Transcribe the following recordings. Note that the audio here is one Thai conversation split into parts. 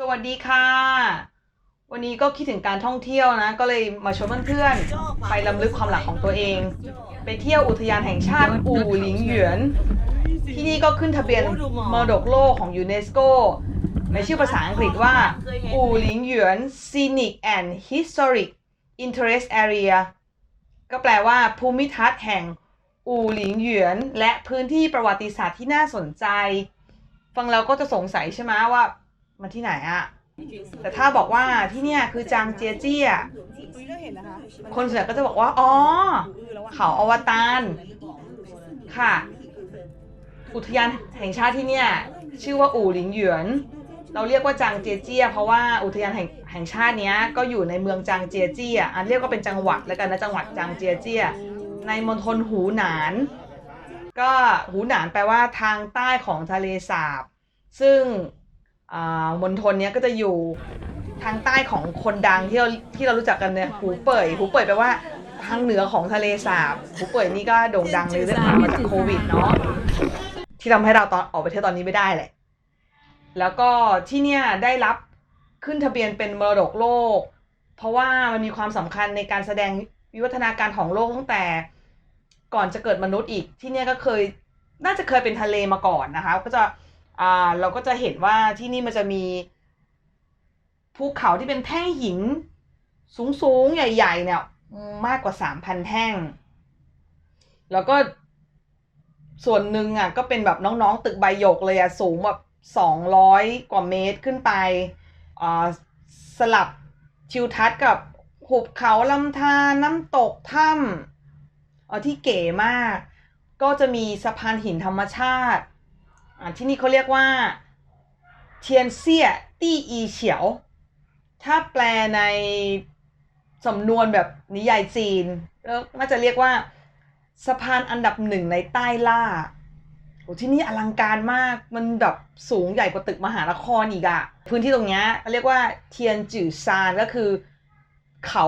สวัสดีค่ะ วันนี้ก็คิดถึงการท่องเที่ยวนะ ก็เลยมาชวนเพื่อนๆไปลำลึกความหลังของตัวเอง ไปเที่ยวอุทยานแห่งชาติอู่หลิงเหวียนที่นี่ก็ขึ้นทะเบียนมรดกโลกของยูเนสโกในชื่อภาษาอังกฤษว่า อู่หลิงเหวียน Scenic and Historic Interest Area ก็แปลว่าภูมิทัศน์แห่งอู่หลิงเหวียนและพื้นที่ประวัติศาสตร์ที่น่าสนใจ ฟังเราก็จะสงสัยใช่ไหมว่า มันที่ไหนอะแต่ถ้าบอกว่าที่เนี่ยคือจางเจียเจี้ยคุยเรื่องเห็นนะคะคนส่วนใหญ่ก็จะบอกว่า อ๋อ เขาอวตารค่ะ อุทยานแห่งชาติที่เนี่ยชื่อว่าอู่หลิงเหวียนเราเรียกว่าจางเจียเจี้ยเพราะว่าอุทยานแห่งแห่งชาติเนี้ยก็อยู่ในเมืองจางเจียเจี้ยอันเรียกว่าเป็นจังหวัดแล้วกันนะจังหวัดจางเจียเจี้ยในมณฑลหูหนาน ก็หูหนานแปลว่าทางใต้ของทะเลสาบ ซึ่งอ่า มณฑลเนี้ยก็จะอยู่ทางใต้ของคนดังที่เราที่เรารู้จักกันเนี่ยหูเป่ยหูเป่ยแปลว่าทางเหนือของทะเลสาบหูเป่ยนี่ก็โด่งดังเลยเรื่องราวมาจากโควิดเนาะที่ทำให้เราตอนออกไปเที่ยวตอนนี้ไม่ได้แหละ แล้วก็ที่เนี่ยได้รับขึ้นทะเบียนเป็นมรดกโลก เพราะว่ามันมีความสำคัญในการแสดงวิวัฒนาการของโลกตั้งแต่ก่อนจะเกิดมนุษย์อีกที่เนี่ยก็เคยน่าจะเคยเป็นทะเลมาก่อนนะคะ ก็จะ อ่าเราก็จะเห็นว่าที่นี่มันจะมีภูเขาที่เป็นแท่งหิน สูงๆ ใหญ่ ๆ เนี่ย มากกว่าสามพันแท่ง แล้วก็ส่วนหนึ่งอะก็เป็นแบบน้องๆ ตึกใบหยกเลยอะ สูงแบบสองร้อยกว่าเมตรขึ้นไปอ่าสลับทิวทัศน์กับหุบเขาลำธารน้ำตกถ้ำเออที่เก๋มาก ก็จะมีสะพานหินธรรมชาติ ที่นี่เขาเรียกว่าเทียนเซี่ยตี้อีเฉียว ถ้าแปลในสำนวนแบบนิยายจีนก็น่าจะเรียกว่าสะพานอันดับหนึ่งในใต้ล่าโอ้ที่นี่อลังการมาก มันแบบสูงใหญ่กว่าตึกมหานครอีกอะพื้นที่ตรงเนี้ยเรียกว่าเทียนจื่อซานก็คือ เขา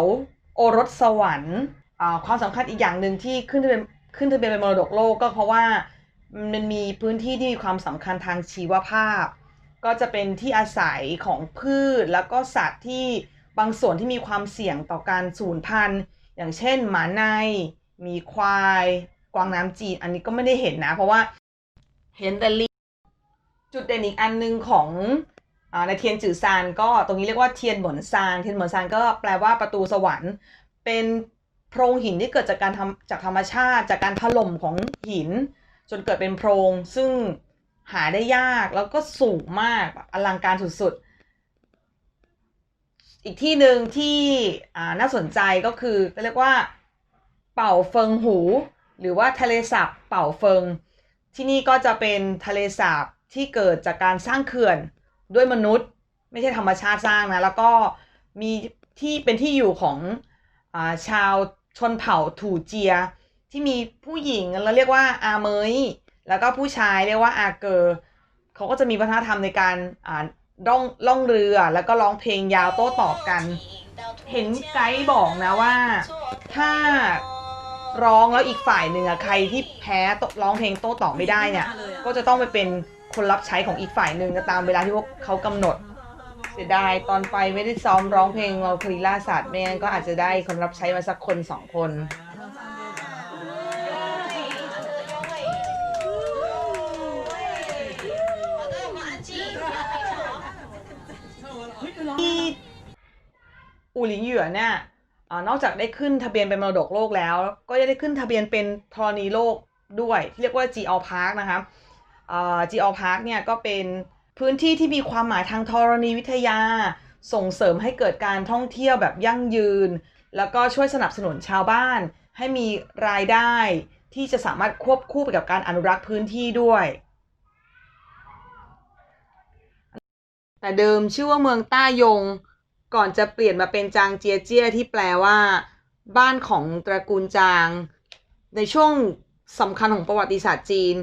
โอรสสวรรค์ความสำคัญอีกอย่างหนึ่งที่ขึ้นทะเบียนขึ้นทะเบียนเป็นมรดกโลกก็เพราะว่า มันมีพื้นที่ที่มีความสำคัญทางชีวภาพ ก็จะเป็นที่อาศัยของพืชแล้วก็สัตว์ที่บางส่วนที่มีความเสี่ยงต่อการสูญพันธุ์อย่างเช่น หมาใน มีควาย กวางน้ำจีน อันนี้ก็ไม่ได้เห็นนะ เพราะว่าเห็นแต่ลิงจุดเด่นอีกอันหนึงของอในเทียนจือซานก็ตรงนี้เรียกว่าเทียนเหมอนซานเทียนเหมอนซานก็แปลว่าประตูสวรรค์ เป็นโพรงหินที่เกิดจากการทำจากธรรมชาติ จากการถล่มของหิน จนเกิดเป็นโพรงซึ่งหาได้ยากแล้วก็สูงมากอลังการสุดๆ อีกที่หนึ่งที่น่าสนใจก็คือเรียกว่าเป่าเฟิงหู หรือว่าทะเลสาบเป่าเฟิง ที่นี่ก็จะเป็นทะเลสาบที่เกิดจากการสร้างเขื่อนด้วยมนุษย์ ไม่ใช่ธรรมชาติสร้างนะ แล้วก็มีที่เป็นที่อยู่ของอชาวชนเผ่าถูเจีย ที่มีผู้หญิงเราเรียกว่าอาเมยแล้วก็ผู้ชายเรียกว่าอาเกอร์เขาก็จะมีวัฒนธรรมในการอ่าล่องล่องเรือแล้วก็ร้องเพลงยาวโต้ตอบกัน เห็นไกด์บอกนะว่า ถ้าร้องแล้วอีกฝ่ายหนึ่งอะใครที่แพ้ร้องเพลงโต้ตอบไม่ได้เนี่ย ก็จะต้องไปเป็นคนรับใช้ของอีกฝ่ายหนึ่งตามเวลาที่พวกเขากำหนด เสียดายตอนไปไม่ได้ซ้อมร้องเพลงเราคลีล่าสัตว์ไม่งั้นก็อาจจะได้คนรับใช้มาสักคนสองคน หลิงเหยื่อเนี่ยอนอกจากได้ขึ้นทะเบียนเป็นมรดกโลกแล้ว ก็ยังได้ขึ้นทะเบียนเป็นธรณีโลกด้วยที่เรียกว่า g l Park นะคะอ่า g l Park เนี่ยก็เป็นพื้นที่ที่มีความหมายทางธรณีวิทยา ส่งเสริมให้เกิดการท่องเที่ยวแบบยั่งยืน แล้วก็ช่วยสนับสนุนชาวบ้าน ให้มีรายได้ที่จะสามารถควบคู่ไปกับการอนุรักษ์พื้นที่ด้วย แต่เดิมชื่อว่าเมืองต้ายง ก่อนจะเปลี่ยนมาเป็นจางเจียเจียที่แปลว่า บ้านของตระกูลจาง ในช่วงสำคัญของประวัติศาสตร์จีน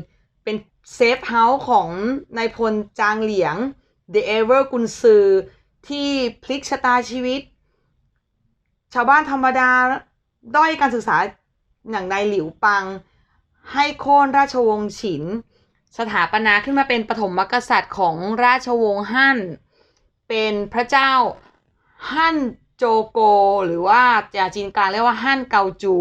เป็นเซฟเฮาส์ของนายพลจางเหลียง The Ever กุนซือที่พลิกชะตาชีวิต ชาวบ้านธรรมดาด้อยการศึกษาอย่างนายหลิวปัง ให้โค่นราชวงศ์ฉิน สถาปนาขึ้นมาเป็นปฐมกษัตริย์ของราชวงศ์ฮั่น เป็นพระเจ้า ฮั่นโจโก หรือว่าจากจีนกลางเรียกว่าฮั่นเกาจู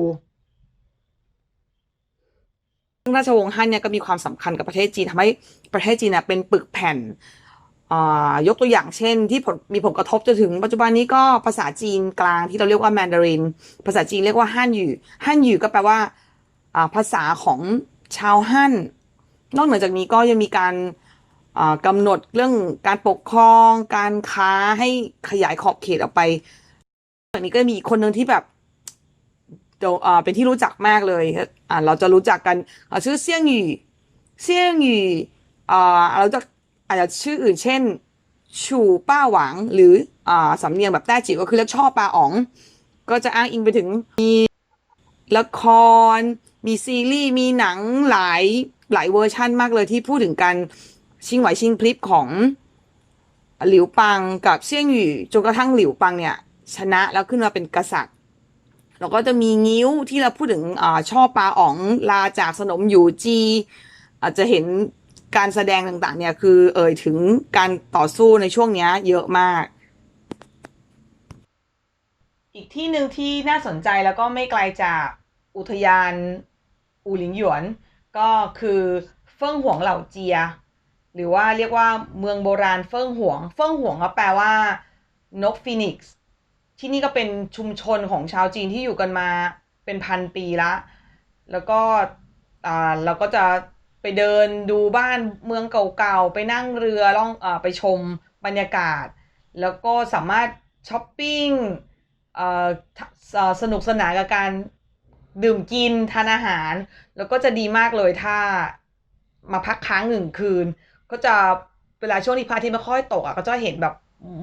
ซึ่งราชวงศ์ฮั่นเนี่ยก็มีความสำคัญกับประเทศจีนทำให้ประเทศจีนเนี่ยเป็นปึกแผ่นอ่ายกตัวอย่างเช่น ที่ผลมีผลกระทบจนถึงปัจจุบันนี้ก็ภาษาจีนกลางที่เราเรียกว่าแมนดาริน ภาษาจีนเรียกว่าฮั่นหยู่ฮั่นหยู่ก็แปลว่าภาษาของชาวฮั่น นอกเหนือจากนี้ก็ยังมีการ กำหนดเรื่องการปกครองการค้าให้ขยายขอบเขตออกไปจากนี้ก็มีคนหนึ่งที่แบบเป็นที่รู้จักมากเลยอ่าเราจะรู้จักกันชื่อเซี่ยงหยี่เซี่ยงหยี่อ่าเราจะอาจจะชื่ออื่นเช่น ชูป้าหวังหรืออ่าสำเนียงแบบแต้จิ๋วก็คือเรียกช่อปลาอ๋อง ก็จะอ้างอิงไปถึงมีละคร มีซีรีส์มีหนังหลายหลายเวอร์ชั่นมากเลยที่พูดถึงการ ชิงไหวชิงพลิบของหลิวปังกับเซี่ยงหยู่จนกระทั่งหลิวปังเนี่ย ชนะแล้วขึ้นมาเป็นกษัตริย์แล้วก็จะมีงิ้วที่เราพูดถึงอช่อปลาอ๋องลาจากสนมอยู่จีอาจจะเห็นการแสดงต่างๆ เนี่ย คือเอ่ยถึงการต่อสู้ในช่วงเนี้ยเยอะมาก อีกที่หนึ่งที่น่าสนใจแล้วก็ไม่ไกลจากอุทยานอูหลิงหยวน ก็คือเฟิ่งหวงเหล่าเจีย หรือว่าเรียกว่าเมืองโบราณเฟิ่งหวง เฟิ่งหวงก็แปลว่า นกฟีนิกซ์ที่นี่ก็เป็นชุมชนของชาวจีนที่อยู่กันมาเป็นพันปีละ แล้วก็อ่าเราก็จะไปเดินดูบ้านเมืองเก่าๆ ไปนั่งเรือล่องอาไปชมบรรยากาศ แล้วก็สามารถช้อปปิ้งอ่อทะเอ่อสนุกสนานกับการดื่มกินทานอาหาร แล้วก็จะดีมากเลยถ้ามาพักค้างหนึ่งคืน ก็จะเวลาช่วงที่พระอาทิตย์ไม่ค่อยตกอะก็จะเห็นแบบ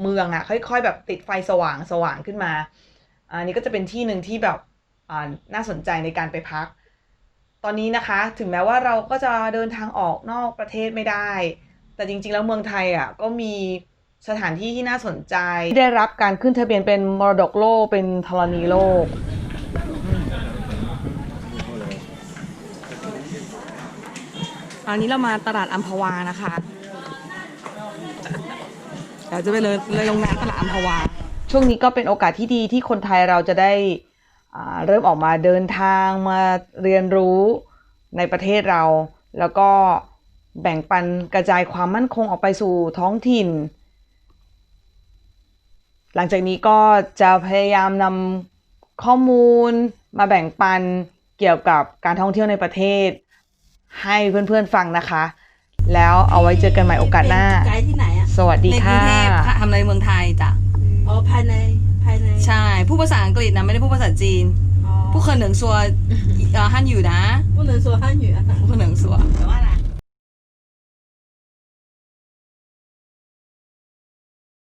เมืองอะ ค่อย ๆ แบบติดไฟสว่างสว่างขึ้นมา อันนี้ก็จะเป็นที่หนึ่งที่แบบอ่าน่าสนใจในการไปพัก ตอนนี้นะคะ ถึงแม้ว่าเราก็จะเดินทางออกนอกประเทศไม่ได้ แต่จริง ๆ แล้วเมืองไทยอะก็มีสถานที่ที่น่าสนใจที่ได้รับการขึ้นทะเบียนเป็นมรดกโลกเป็นธรณีโลก อันนี้เรามาตลาดอัมพวานะคะเดี๋ยวจะไปเลยเลยลงน้ำตลาดอัมพวา ช่วงนี้ก็เป็นโอกาสที่ดีที่คนไทยเราจะได้เริ่มออกมาเดินทางมาเรียนรู้ในประเทศเรา แล้วก็แบ่งปันกระจายความมั่นคงออกไปสู่ท้องถิ่น หลังจากนี้ก็จะพยายามนำข้อมูลมาแบ่งปันเกี่ยวกับการท่องเที่ยวในประเทศ ให้เพื่อนๆฟังนะคะ แล้วเอาไว้เจอกันใหม่โอกาสหน้า ไกด์ที่ไหนอ่ะ สวัสดี ในกรุ ค่ะ งเทพค่ะทำในเมืองไทยจ้ะ อ๋อ ภายใน ภายใน ใช่ ผู้ภาษาอังกฤษนะไม่ได้ผู้ภาษาจีน อ๋อ ผู้เคยเหนิงซัวเอ่อฮั่นอยู่นะ 不能说汉语啊 ผู้เคยเหนิงซัว แปลว่าอะไร